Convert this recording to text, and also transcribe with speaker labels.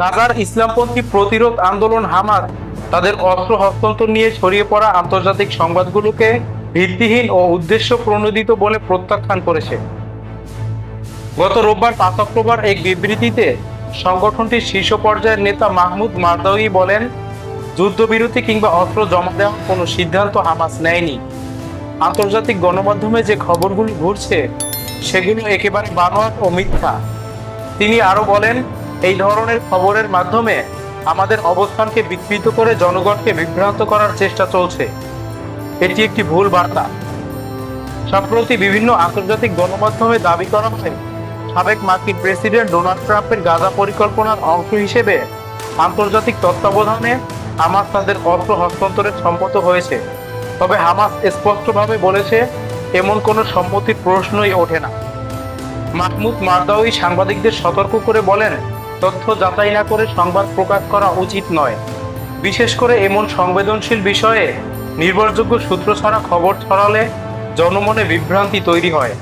Speaker 1: গাজার ইসলামপন্থী প্রতিরোধ আন্দোলন হামাস তাদের অস্ত্র হস্তান্তর নিয়ে ছড়িয়ে পড়া আন্তর্জাতিক সংবাদগুলোকে ভিত্তিহীন ও উদ্দেশ্য প্রণোদিত বলে প্রত্যাখ্যান করেছে। গত রোববার পাঁচ অক্টোবর এক বিবৃতিতে সংগঠনটির শীর্ষ পর্যায়ের নেতা মাহমুদ মারদাউই বলেন, যুদ্ধবিরতি কিংবা অস্ত্র জমা দেওয়ার কোনো সিদ্ধান্ত হামাস নেয়নি। আন্তর্জাতিক গণমাধ্যমে যে খবরগুলো ঘুরছে, সেগুলো একেবারে বানোয়াট ও মিথ্যা। তিনি আরও বলেন এই ধরনের খবরের মাধ্যমে আমাদের অবস্থানকে বিকৃত করে জনগণকে বিভ্রান্ত করার চেষ্টা চলছে। এটি একটি ভুল বার্তা। সম্প্রতি বিভিন্ন আন্তর্জাতিক গণমাধ্যমে দাবি করা হয়, সাবেক মার্কিন প্রেসিডেন্ট ডোনাল্ড ট্রাম্পের গাজা পরিকল্পনার অংশ হিসেবে আন্তর্জাতিক তত্ত্বাবধানে হামাস তাদের অস্ত্র হস্তান্তরের সম্মত হয়েছে। তবে হামাস স্পষ্টভাবে বলেছে, এমন কোনো সম্মতির প্রশ্নই ওঠে না। মাহমুদ মারদাউই সাংবাদিকদের সতর্ক করে বলেন তথ্য যাচাই না করে সংবাদ প্রকাশ করা উচিত নয়। বিশেষ করে এমন সংবেদনশীল বিষয়ে নির্ভরযোগ্য সূত্র ছাড়া খবর ছড়ালে জনমনে বিভ্রান্তি তৈরি হয়।